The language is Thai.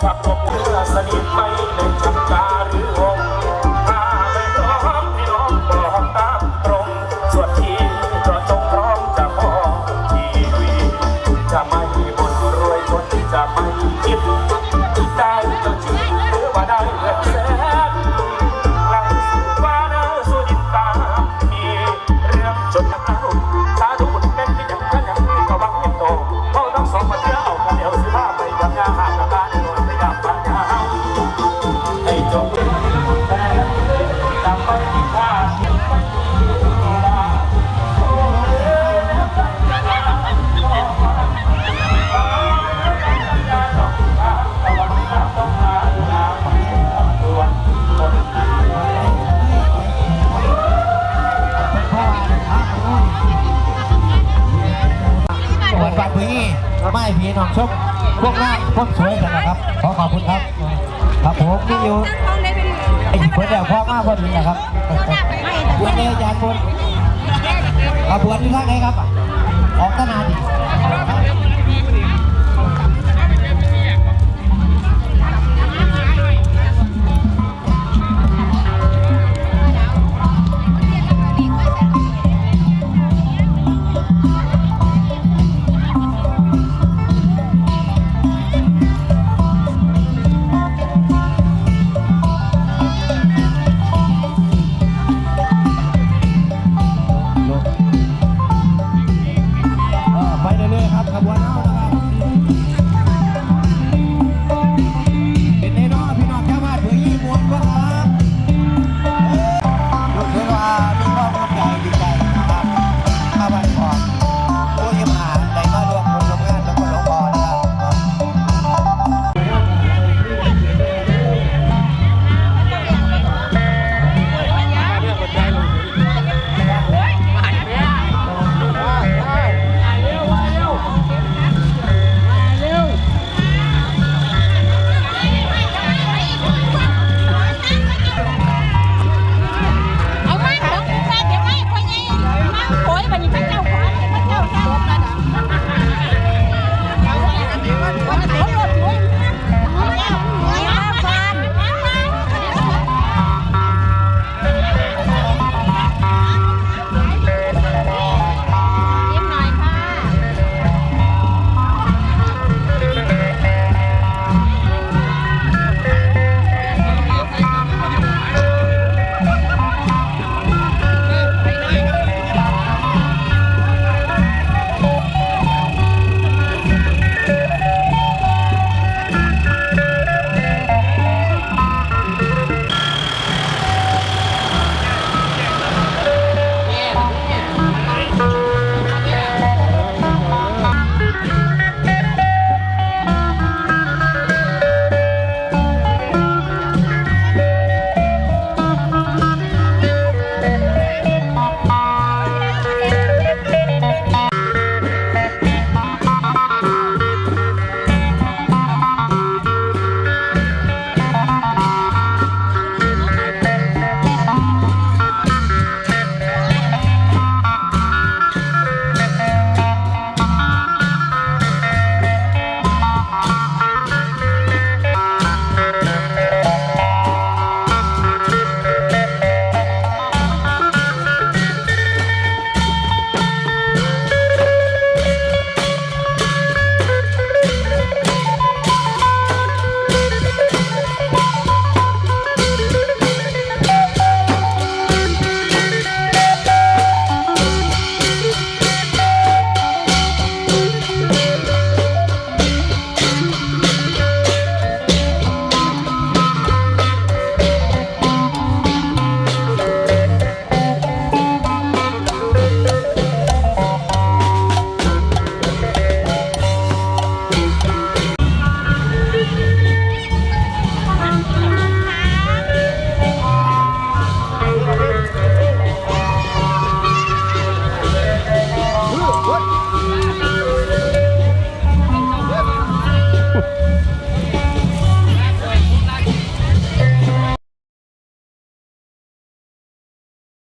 ขับรถเรือสนิทไปในยจับตา ช่วันนะครับ ขอขอบคุณครับ ครับผมพี่อยู่ไอ้เพื่อนแดี๋ยวพ่อมากพอดีนะครับวันนี้อาจารย์คนขบวนที่ท่าไหนครับ ออกตั้งนาน